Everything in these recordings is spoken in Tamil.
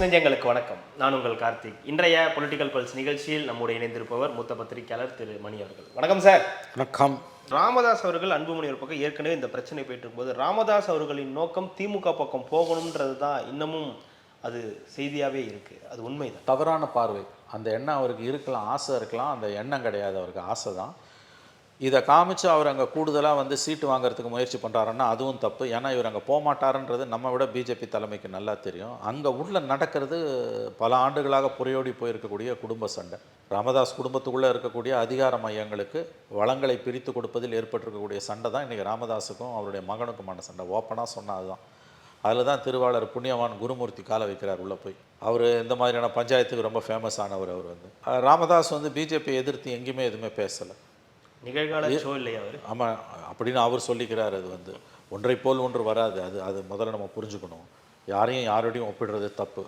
நெஞ்சங்களுக்கு வணக்கம். நான் உங்கள் கார்த்திக். இன்றைய பொலிட்டிக்கல் பல்ஸ் நிகழ்ச்சியில் நம்முடைய இணைந்திருப்பவர் மூத்த பத்திரிகையாளர் திரு மணி அவர்கள். வணக்கம் சார். வணக்கம். ராமதாஸ் அவர்கள் அன்புமணி ஒரு பக்கம் ஏற்கனவே இந்த பிரச்சனை போயிட்டு இருக்கும்போது ராமதாஸ் அவர்களின் நோக்கம் திமுக பக்கம் போகணுன்றது தான் இன்னமும் அது செய்தியாகவே இருக்கு. அது உண்மைதான். தவறான பார்வை. அந்த எண்ணம் அவருக்கு இருக்கலாம் ஆசை இருக்கலாம் அந்த எண்ணம் கிடையாது. அவருக்கு ஆசை தான். இதை காமிச்சு அவர் அங்கே கூடுதலாக வந்து சீட்டு வாங்குறதுக்கு முயற்சி பண்ணுறாருன்னா அதுவும் தப்பு. ஏன்னா இவர் அங்கே போகமாட்டாருன்றது நம்ம விட பிஜேபி தலைமைக்கு நல்லா தெரியும். அங்கே உள்ள நடக்கிறது பல ஆண்டுகளாக புரையோடி போயிருக்கக்கூடிய குடும்ப சண்டை. ராமதாஸ் குடும்பத்துக்குள்ளே இருக்கக்கூடிய அதிகார மையங்களுக்கு வளங்களை பிரித்து கொடுப்பதில் ஏற்பட்டிருக்கக்கூடிய சண்டை தான் இன்றைக்கி ராமதாஸுக்கும் அவருடைய மகனுக்குமான சண்டை. ஓப்பனாக சொன்னால் அதுதான். அதில் தான் திருவாளர் புண்ணியவான் குருமூர்த்தி கால வைக்கிறார் உள்ளே போய். அவர் இந்த மாதிரியான பஞ்சாயத்துக்கு ரொம்ப ஃபேமஸ் ஆனவர் அவர் வந்து. ராமதாஸ் வந்து பிஜேபி எதிர்த்து எங்கேயுமே எதுவுமே பேசலை. நிகழ்கால ஷோ இல்லையா அவர்? ஆமாம் அப்படின்னு அவர் சொல்லிக்கிறார் அது வந்து. ஒன்றை போல் ஒன்று வராது. அது அது முதல்ல நம்ம புரிஞ்சுக்கணும். யாரையும் யாரோடையும் ஒப்பிடுறது தப்பு.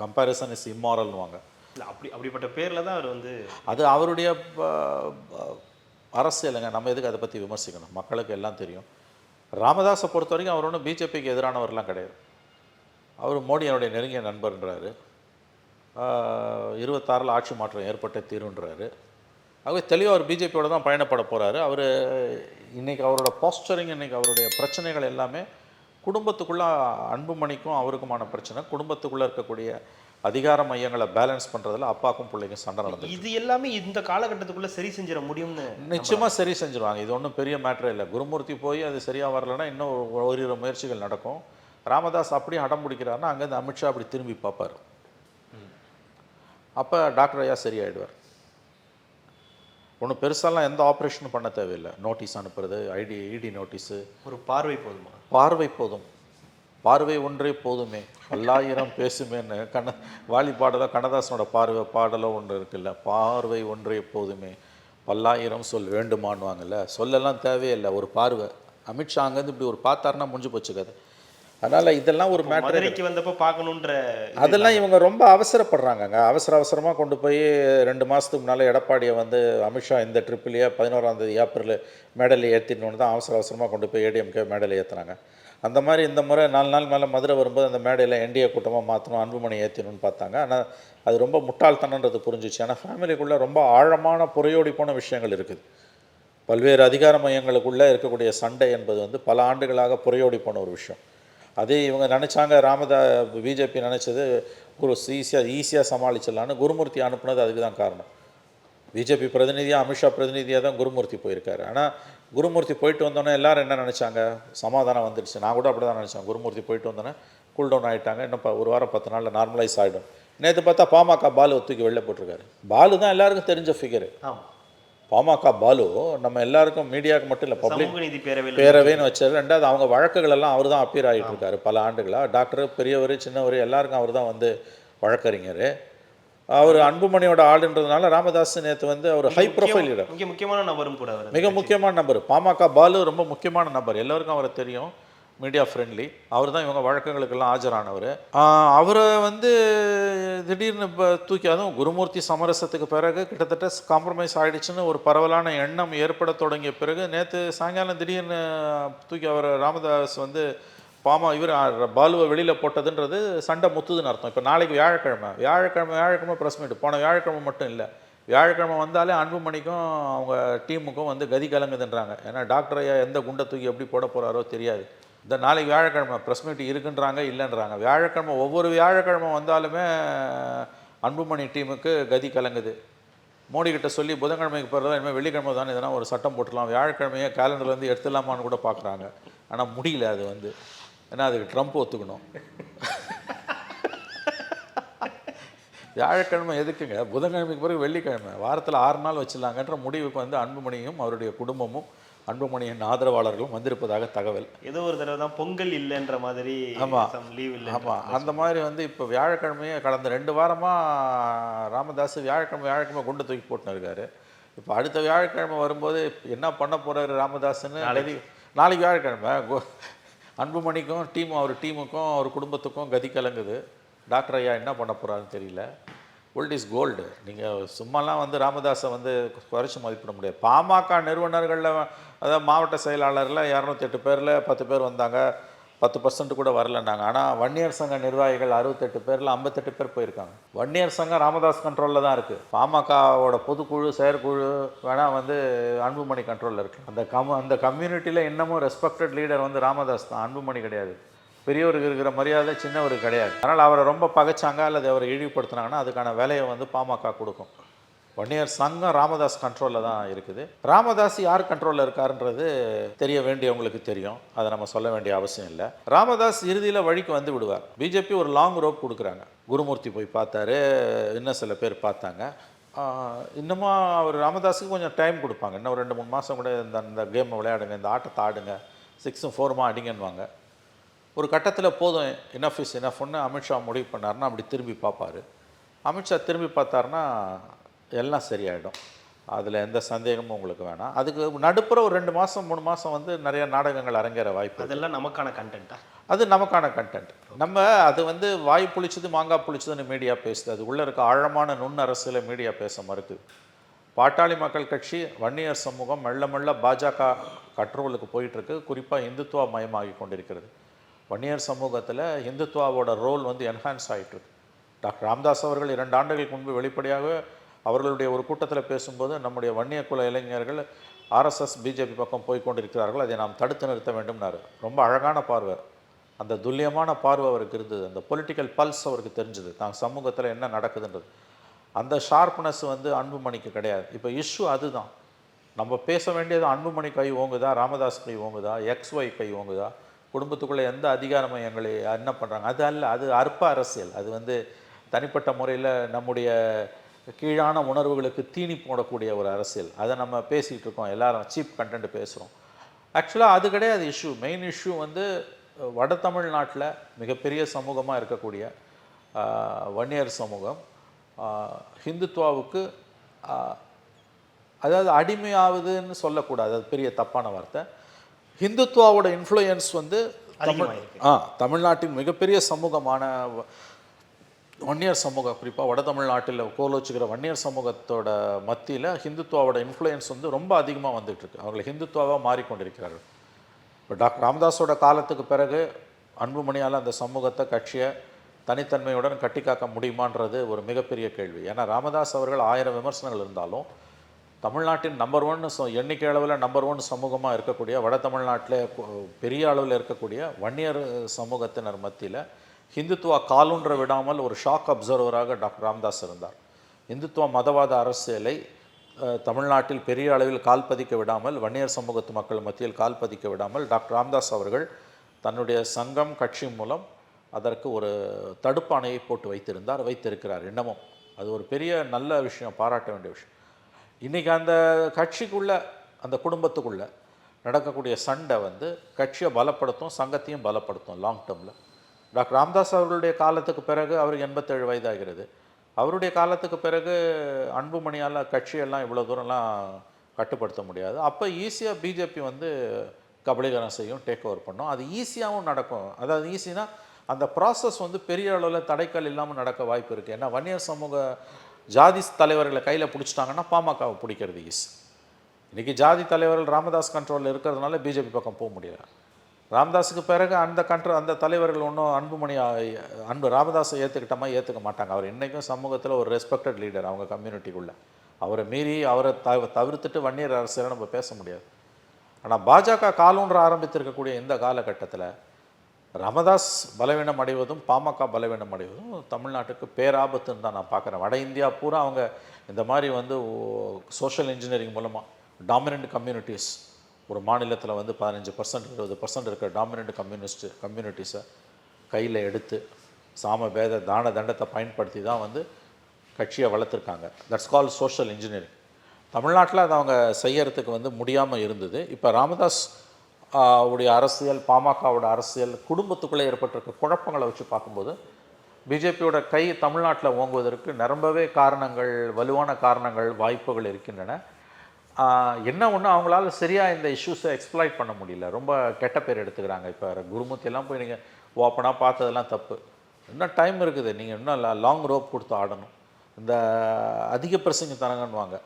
கம்பேரிசன் இஸ் இம்மாரல்னுவாங்க இல்லை அப்படி அப்படிப்பட்ட பேரில் தான் அவர் வந்து அது அவருடைய அரசியலுங்க நம்ம எதுக்கு அதை பற்றி விமர்சிக்கணும்? மக்களுக்கு எல்லாம் தெரியும். ராமதாஸை பொறுத்த வரைக்கும் அவர் ஒன்றும் பிஜேபிக்கு எதிரானவர்லாம் கிடையாது. அவர் மோடியனுடைய நெருங்கிய நண்பர்ன்றாரு. இருபத்தாறில் ஆட்சி மாற்றம் ஏற்பட்ட தீருன்றாரு. ஆகவே தெளிவாக அவர் பிஜேபியோட தான் பயணப்பட போகிறாரு அவர் இன்னைக்கு அவரோட போஸ்டரிங் இன்னைக்கு அவருடைய பிரச்சனைகள் எல்லாமே குடும்பத்துக்குள்ளே அன்புமணிக்கும் அவருக்குமான பிரச்சனை. குடும்பத்துக்குள்ளே இருக்கக்கூடிய அதிகார மையங்களை பேலன்ஸ் பண்ணுறதுல அப்பாக்கும் பிள்ளைக்கும் சண்டை நடந்தது இது எல்லாமே இந்த காலகட்டத்துக்குள்ள சரி செஞ்சிட முடியும்னு நிச்சயமாக சரி செஞ்சுருவாங்க. இது ஒன்றும் பெரிய மேட்ரே இல்லை. குருமூர்த்தி போய் அது சரியாக வரலைன்னா இன்னும் ஓரிரு முயற்சிகள் நடக்கும். ராமதாஸ் அப்படியே அடம் பிடிக்கிறாருன்னா அங்கேருந்து அமித்ஷா அப்படி திரும்பி பார்ப்பார். அப்போ டாக்டர் ஐயா சரியாயிடுவார். ஒன்றும் பெருசாலாம் எந்த ஆப்ரேஷனும் பண்ண தேவையில்லை. நோட்டீஸ் அனுப்புறது ஐடி இடி நோட்டீஸு ஒரு பார்வை போதுமா? பார்வை போதும். பார்வை ஒன்றே போதுமே. பல்லாயிரம் பேசுமேன்னு கண்ண வாலி பாடலோ கண்ணதாசனோட பார்வை பாடலோ ஒன்று இருக்குல்ல. பார்வை ஒன்றே போதுமே. பல்லாயிரம் சொல் வேண்டுமான்னுவாங்கல்ல. சொல்லலாம் தேவையில்லை. ஒரு பார்வை. அமித்ஷா அங்கேருந்து இப்படி ஒரு பார்த்தாருன்னா முடிஞ்சு போச்சு கதை. அதனால் இதெல்லாம் ஒரு மதுரைக்கு வந்தப்போ பார்க்கணுன்ற அதெல்லாம் இவங்க ரொம்ப அவசரப்படுறாங்கங்க. அவசர அவசரமாக கொண்டு போய் ரெண்டு மாதத்துக்கு முன்னால் எடப்பாடியை வந்து அமித்ஷா இந்த ட்ரிப்பிலேயே பதினோராம் தேதி ஏப்ரல் மேடலில் ஏற்றிடணுன்னு தான் அவசர அவசரமாக கொண்டு போய் ஏடிஎம்கே மேடலில் ஏற்றுறாங்க அந்த மாதிரி இந்த முறை நாலு நாள் மேலே மதுரை வரும்போது அந்த மேடையில் என்டிஏ கூட்டமாக மாற்றணும் அன்புமணி ஏற்றணும்னு பார்த்தாங்க. ஆனால் அது ரொம்ப முட்டாள்தனன்றது புரிஞ்சிச்சு. ஆனால் ஃபேமிலிக்குள்ளே ரொம்ப ஆழமான புரையோடி போன விஷயங்கள் இருக்குது. பல்வேறு அதிகார மையங்களுக்குள்ளே இருக்கக்கூடிய சண்டை என்பது வந்து பல ஆண்டுகளாக புரையோடி போன ஒரு விஷயம். அதே இவங்க நினச்சாங்க ராமதா பிஜேபி நினச்சது ஒரு ஈஸியாக ஈஸியாக சமாளிச்சிடலான்னு குருமூர்த்தி அனுப்புனது அதுக்கு தான் காரணம். பிஜேபி பிரதிநிதியாக அமித்ஷா பிரதிநிதியாக தான் குருமூர்த்தி போயிருக்காரு. ஆனால் குருமூர்த்தி போயிட்டு வந்தோன்னே எல்லாரும் என்ன நினச்சாங்க? சமாதானம் வந்துடுச்சு நான் கூட அப்படி தான் நினச்சேன். குருமூர்த்தி போயிட்டு வந்தோன்னே கூல் டவுன் ஆகிட்டாங்க இன்னும் ஒரு வாரம் பத்து நாளில் நார்மலைஸ் ஆகிடும் நேற்று பார்த்தா பாமக பாலு தூக்கி வெளில போட்டிருக்காரு. பாலு தான் எல்லாருக்கும் தெரிஞ்ச ஃபிகரு ஆமாம் பாமக பாலு நம்ம எல்லாருக்கும் மீடியாவுக்கு மட்டும் இல்லை பப்ளிக் நீதி பேரவையில் பேரவைன்னு வச்சாரு ரெண்டாவது அவங்க வழக்குகள் எல்லாம் அவர் தான் அப்பீர் ஆகிட்டு இருக்காரு பல ஆண்டுகளாக டாக்டர் பெரியவர் சின்னவர் எல்லாருக்கும் அவர் தான் வந்து வழக்கறிஞர். அவர் அன்புமணியோட ஆளுன்றதுனால ராமதாஸ் நேற்று வந்து அவர் ஹை ப்ரொஃபைல் மிக முக்கியமான நபரும் கூட மிக முக்கியமான நபர். பாமக பாலு ரொம்ப முக்கியமான நபர். எல்லாருக்கும் அவரை தெரியும். மீடியா ஃப்ரெண்ட்லி அவர் தான் இவங்க வழக்கங்களுக்கெல்லாம் ஆஜரானவர். அவரை வந்து திடீர்னு இப்போ தூக்கி அதுவும் குருமூர்த்தி சமரசத்துக்கு பிறகு கிட்டத்தட்ட காம்ப்ரமைஸ் ஆகிடுச்சுன்னு ஒரு பரவலான எண்ணம் ஏற்பட தொடங்கிய பிறகு நேற்று சாயங்காலம் திடீர்னு தூக்கி அவர் ராமதாஸ் வந்து பாமா இவர் பாலுவை வெளியில் போட்டதுன்றது சண்டை முத்துதுன்னு அர்த்தம். இப்போ நாளைக்கு வியாழக்கிழமை. வியாழக்கிழமை வியாழக்கிழமை ப்ரெஸ் மீட் போன வியாழக்கிழமை மட்டும் இல்லை. வியாழக்கிழமை வந்தாலே அன்புமணிக்கும் அவங்க டீமுக்கும் வந்து கதி கலங்குதுன்றாங்க. ஏன்னா டாக்டர் ஐயா எந்த குண்டை தூக்கி எப்படி போட போகிறாரோ தெரியாது. இந்த நாளைக்கு வியாழக்கிழமை ப்ரெஸ் மீட் இருக்குன்றாங்க இல்லைன்றாங்க. வியாழக்கிழமை ஒவ்வொரு வியாழக்கிழமை வந்தாலுமே அன்புமணி டீமுக்கு கதி கலங்குது. மோடி சொல்லி புதன்கிழமைக்கு பிறகு இனிமேல் வெள்ளிக்கிழமை தானே எதனா ஒரு சட்டம் போட்டுடலாம். வியாழக்கிழமையே கேலண்டர்லேருந்து எடுத்துடலாமான்னு கூட பார்க்குறாங்க. ஆனால் முடியல அது வந்து. ஏன்னா அதுக்கு ட்ரம்ப் ஒத்துக்கணும். வியாழக்கிழமை எதுக்குங்க? புதன்கிழமைக்கு பிறகு வெள்ளிக்கிழமை. வாரத்தில் ஆறு நாள் வச்சிடலாங்கன்ற முடிவுக்கு வந்து அன்புமணியும் அவருடைய குடும்பமும் அன்புமணியின் ஆதரவாளர்களும் வந்திருப்பதாக தகவல். ஏதோ ஒரு தடவை தான் பொங்கல் இல்லைன்ற மாதிரி ஆமா. லீவ் இல்லை ஆமாம் அந்த மாதிரி வந்து இப்போ வியாழக்கிழமையே கடந்த ரெண்டு வாரமாக ராமதாஸ் வியாழக்கிழமை வியாழக்கிழமை குண்டு தூக்கி போட்டுன்னு இருக்காரு. இப்போ அடுத்த வியாழக்கிழமை வரும்போது என்ன பண்ண போறாரு ராமதாஸ்ன்னு கதி நாளைக்கு வியாழக்கிழமை. அன்புமணிக்கும் டீம் அவர் டீமுக்கும் அவர் குடும்பத்துக்கும் கதி கலங்குது. டாக்டர் ஐயா என்ன பண்ண போறாருன்னு தெரியல. ஓல்ட் இஸ் கோல்டு நீங்கள் சும்மாலாம் வந்து ராமதாஸை வந்து குறைச்சி மதிப்பிட முடியாது. பாமக நிறுவனர்களில் அதாவது மாவட்ட செயலாளரில் இரநூத்தெட்டு பேரில் பத்து பேர் வந்தாங்க. பத்து பர்சன்ட் கூட வரலன்னாங்க. ஆனால் வன்னியர் சங்க நிர்வாகிகள் அறுபத்தெட்டு பேரில் ஐம்பத்தெட்டு பேர் போயிருக்காங்க. வன்னியர் சங்கம் ராமதாஸ் கண்ட்ரோலில் தான் இருக்குது பாமகவோட பொதுக்குழு செயற்குழு வேணால் வந்து அன்புமணி கண்ட்ரோலில் இருக்குது அந்த கம் அந்த கம்யூனிட்டியில் இன்னமும் ரெஸ்பெக்டட் லீடர் வந்து ராமதாஸ் தான். அன்புமணி கிடையாது. பெரியவருக்கு இருக்கிற மரியாதை சின்னவருக்கு கிடையாது. அதனால் அவரை ரொம்ப பகைச்சாங்க அல்லது அவரை இழிவுபடுத்துனாங்கன்னா அதுக்கான வேலையை வந்து பாமக கொடுக்கும். வன்னியர் சங்கம் ராமதாஸ் கண்ட்ரோலில் தான் இருக்குது. ராமதாஸ் யார் கண்ட்ரோலில் இருக்காருன்றது தெரிய வேண்டியவங்களுக்கு தெரியும். அதை நம்ம சொல்ல வேண்டிய அவசியம் இல்லை. ராமதாஸ் இறுதியில் வழிக்கு வந்து விடுவார். பிஜேபி ஒரு லாங் ரோப் கொடுக்குறாங்க. குருமூர்த்தி போய் பார்த்தாரு இன்னும் சில பேர் பார்த்தாங்க. இன்னமும் இன்னுமா அவர் ராமதாஸுக்கு கொஞ்சம் டைம் கொடுப்பாங்க. இன்னும் ஒரு ரெண்டு மூணு மாதம் கூட இந்த அந்த கேமை விளையாடுங்க இந்த ஆட்டத்தை ஆடுங்க. சிக்ஸும் ஃபோருமா அடிங்கன்னுவாங்க. ஒரு கட்டத்தில் போதும். இனஃப் இஸ் இனஃப்னு அமித்ஷா முடிவு பண்ணாருன்னா அப்படி திரும்பி பார்ப்பார். அமித்ஷா திரும்பி பார்த்தாருன்னா எல்லாம் சரியாயிடும். அதில் எந்த சந்தேகமும் உங்களுக்கு வேணாம். அதுக்கு நடுப்புற ஒரு ரெண்டு மாதம் மூணு மாதம் வந்து நிறைய நாடகங்கள் அரங்கேற வாய்ப்பு. அதெல்லாம் நமக்கான கண்டென்ட்டா அது நமக்கான கண்டென்ட் நம்ம அது வந்து வாய் புளிச்சது மாங்காய் புளிச்சதுன்னு மீடியா பேசுது. அது உள்ளே இருக்க ஆழமான நுண் அரசியலை மீடியா பேச மறுக்குது. பாட்டாளி மக்கள் கட்சி வன்னியர் சமூகம் மெல்ல மெல்ல பாஜக கண்ட்ரோலுக்கு போயிட்டுருக்கு. குறிப்பாக இந்துத்துவா மயமாகி கொண்டிருக்கிறது. வன்னியர் சமூகத்தில் இந்துத்துவாவோட ரோல் வந்து என்ஹான்ஸ் ஆகிட்டு இருக்கு டாக்டர் ராம்தாஸ் அவர்கள் இரண்டு ஆண்டுகளுக்கு முன்பு வெளிப்படையாக அவர்களுடைய ஒரு கூட்டத்தில் பேசும்போது நம்முடைய வன்னிய குல இளைஞர்கள் ஆர்எஸ்எஸ் பிஜேபி பக்கம் போய் கொண்டிருக்கிறார்கள். அதை நாம் தடுத்து நிறுத்த வேண்டும்னாரு. ரொம்ப அழகான பார்வை. அந்த துல்லியமான பார்வை அவருக்கு இருந்தது. அந்த பொலிட்டிக்கல் பல்ஸ் அவருக்கு தெரிஞ்சது. தான் சமூகத்தில் என்ன நடக்குதுன்றது. அந்த ஷார்ப்னஸ் வந்து அன்புமணிக்கு கிடையாது. இப்போ இஷ்யூ அதுதான். நம்ம பேச வேண்டியது அன்புமணி கை ஓங்குதா ராமதாஸ் கை ஓங்குதா எக்ஸ் ஒய் கை ஓங்குதா? குடும்பத்துக்குள்ளே எந்த அதிகாரமும் எங்களை என்ன பண்ணுறாங்க அது அல்ல அது அற்ப அரசியல். அது வந்து தனிப்பட்ட முறையில் நம்முடைய கீழான உணர்வுகளுக்கு தீனி போடக்கூடிய ஒரு அரசியல். அதை நம்ம பேசிகிட்டு இருக்கோம். எல்லாரும் சீப் கண்டென்ட் பேசுகிறோம் ஆக்சுவலாக அது கிடையாது இஷ்யூ மெயின் இஷ்யூ வந்து வட தமிழ்நாட்டில் மிகப்பெரிய சமூகமாக இருக்கக்கூடிய வன்னியர் சமூகம் ஹிந்துத்வாவுக்கு அதாவது அடிமையாகுதுன்னு சொல்லக்கூடாது. அது பெரிய தப்பான வார்த்தை. ஹிந்துத்வாவோட இன்ஃப்ளூயன்ஸ் வந்து தமிழ். ஆ தமிழ்நாட்டின் மிகப்பெரிய சமூகமான வன்னியர் சமூகம் குறிப்பாக வட தமிழ்நாட்டில் கோலோச்சுக்கிற வன்னியர் சமூகத்தோட மத்தியில் ஹிந்துத்துவாவோட இன்ஃப்ளூயன்ஸ் வந்து ரொம்ப அதிகமாக வந்துட்டுருக்கு. இருக்கு ஹிந்துத்துவாவாக மாறிக்கொண்டிருக்கிறார்கள். இப்போ டாக்டர் ராமதாஸோட காலத்துக்கு பிறகு அன்புமணியால் அந்த சமூகத்தை கட்சியை தனித்தன்மையுடன் கட்டிக்காக்க முடியுமான்றது ஒரு மிகப்பெரிய கேள்வி. ஏன்னா ராமதாஸ் அவர்கள் ஆயிரம் விமர்சனங்கள் இருந்தாலும் தமிழ்நாட்டின் நம்பர் ஒன் எண்ணிக்கை அளவில் நம்பர் ஒன் சமூகமாக இருக்கக்கூடிய வட தமிழ்நாட்டில் பெரிய அளவில் இருக்கக்கூடிய வன்னியர் சமூகத்தினர் மத்தியில் ஹிந்துத்துவா காலுன்ற விடாமல் ஒரு ஷாக் அப்சர்வராக டாக்டர் ராம்தாஸ் இருந்தார். இந்துத்துவ மதவாத அரசியலை தமிழ்நாட்டில் பெரிய அளவில் கால் பதிக்க விடாமல் வன்னியர் சமூகத்து மக்கள் மத்தியில் கால் பதிக்க விடாமல் டாக்டர் ராம்தாஸ் அவர்கள் தன்னுடைய சங்கம் கட்சி மூலம் அதற்கு ஒரு தடுப்பாணையை போட்டு வைத்திருந்தார் வைத்திருக்கிறார் இன்னமும். அது ஒரு பெரிய நல்ல விஷயம் பாராட்ட வேண்டிய விஷயம். இன்றைக்கி அந்த கட்சிக்குள்ள அந்த குடும்பத்துக்குள்ளே நடக்கக்கூடிய சண்டை வந்து கட்சியை பலப்படுத்தும் சங்கத்தையும் பலப்படுத்தும் லாங் டேர்மில் டாக்டர் ராம்தாஸ் அவர்களுடைய காலத்துக்கு பிறகு அவருக்கு எண்பத்தேழு வயதாகிறது. அவருடைய காலத்துக்கு பிறகு அன்புமணியால் கட்சியெல்லாம் இவ்வளோ தூரம்லாம் கட்டுப்படுத்த முடியாது. அப்போ ஈஸியாக பிஜேபி வந்து கபலீகரம் செய்யும் டேக் ஓவர் பண்ணும். அது ஈஸியாகவும் நடக்கும். அதாவது ஈஸினா அந்த ப்ராசஸ் வந்து பெரிய அளவில் தடைக்கல் இல்லாமல் நடக்க வாய்ப்பு இருக்குது ஏன்னா வன்னியர் சமூக ஜாதி தலைவர்களை கையில் பிடிச்சிட்டாங்கன்னா பாமகவை பிடிக்கிறது ஈஸி இன்றைக்கி ஜாதி தலைவர்கள் ராமதாஸ் கண்ட்ரோலில் இருக்கிறதுனால பிஜேபி பக்கம் போக முடியல. ராமதாஸுக்கு பிறகு அந்த கண்ட்ர அந்த தலைவர்கள் ஒன்றும் அன்புமணி அன்பு ராமதாஸை ஏற்றுக்கிட்டமா ஏற்றுக்க மாட்டாங்க. அவர் இன்றைக்கும் சமூகத்தில் ஒரு ரெஸ்பெக்டட் லீடர் அவங்க கம்யூனிட்டிக்குள்ளே அவரை மீறி அவரை தவ தவிர்த்துட்டு வன்னியர் அரசியலை நம்ம பேச முடியாது. ஆனால் பாஜக காலூன்ற ஆரம்பித்திருக்கக்கூடிய இந்த காலகட்டத்தில் ராமதாஸ் பலவீனம் அடைவதும் பாமக பலவீனம் அடைவதும் தமிழ்நாட்டுக்கு பேராபத்துன்னு தான் நான் பார்க்குறேன். வட இந்தியா பூரா அவங்க இந்த மாதிரி வந்து சோஷியல் இன்ஜினியரிங் மூலமாக டாமினன்ட் கம்யூனிட்டிஸ் ஒரு மாநிலத்தில் வந்து பதினஞ்சு பர்சன்ட் இருபது பர்சன்ட் இருக்கிற டாமினண்ட் கம்யூனிஸ்ட் கம்யூனிட்டிஸை கையில் எடுத்து சாம பேத தான தண்டத்தை பயன்படுத்தி தான் வந்து கட்சியை வளர்த்துருக்காங்க. தட்ஸ் கால் சோஷியல் இன்ஜினியரிங் தமிழ்நாட்டில் அதை அவங்க செய்யறதுக்கு வந்து முடியாமல் இருந்தது. இப்போ ராமதாஸ் உடைய அரசியல் பாமகவோட அரசியல் குடும்பத்துக்குள்ளே ஏற்பட்டிருக்க குழப்பங்களை வச்சு பார்க்கும்போது பிஜேபியோட கை தமிழ்நாட்டில் ஓங்குவதற்கு நிரம்பவே காரணங்கள் வலுவான காரணங்கள் வாய்ப்புகள் இருக்கின்றன. என்ன ஒன்று அவங்களால சரியாக இந்த இஷ்யூஸை எக்ஸ்ப்ளாய்ட் பண்ண முடியல. ரொம்ப கெட்ட பேர் எடுத்துக்கிறாங்க. இப்போ குருமூர்த்தி போய் நீங்கள் ஓப்பனாக பார்த்ததெல்லாம் தப்பு. இன்னும் டைம் இருக்குது. நீங்கள் இன்னும் லாங் ரோப் கொடுத்து ஆடணும். இந்த அதிக பிரசங்கத்தனங்கன்னுவாங்க.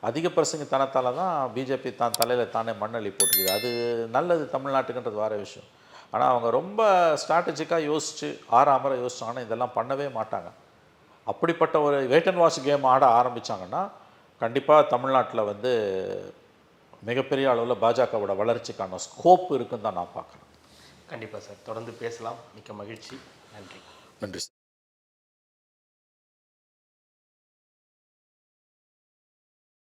அதிக பிரசங்கத்தனத்தால் தான் பிஜேபி தான் தலையில் தானே மண்ணள்ளி போட்டுக்குது. அது நல்லது. தமிழ்நாட்டுக்குன்றது வேறு விஷயம். ஆனால் அவங்க ரொம்ப ஸ்ட்ராட்டஜிக்காக யோசித்து ஆறாமரை யோசிச்சாங்கன்னா இதெல்லாம் பண்ணவே மாட்டாங்க. அப்படிப்பட்ட ஒரு வெயிட் அண்ட் வாஷ் கேம் ஆட ஆரம்பித்தாங்கன்னா கண்டிப்பாக தமிழ்நாட்டில் வந்து மிகப்பெரிய அளவில் பாஜகவோட வளர்ச்சிக்கான ஸ்கோப் இருக்குன்னு தான் நான் பார்க்குறேன். கண்டிப்பாக சார். தொடர்ந்து பேசலாம். மிக்க மகிழ்ச்சி. நன்றி. நன்றி சார்.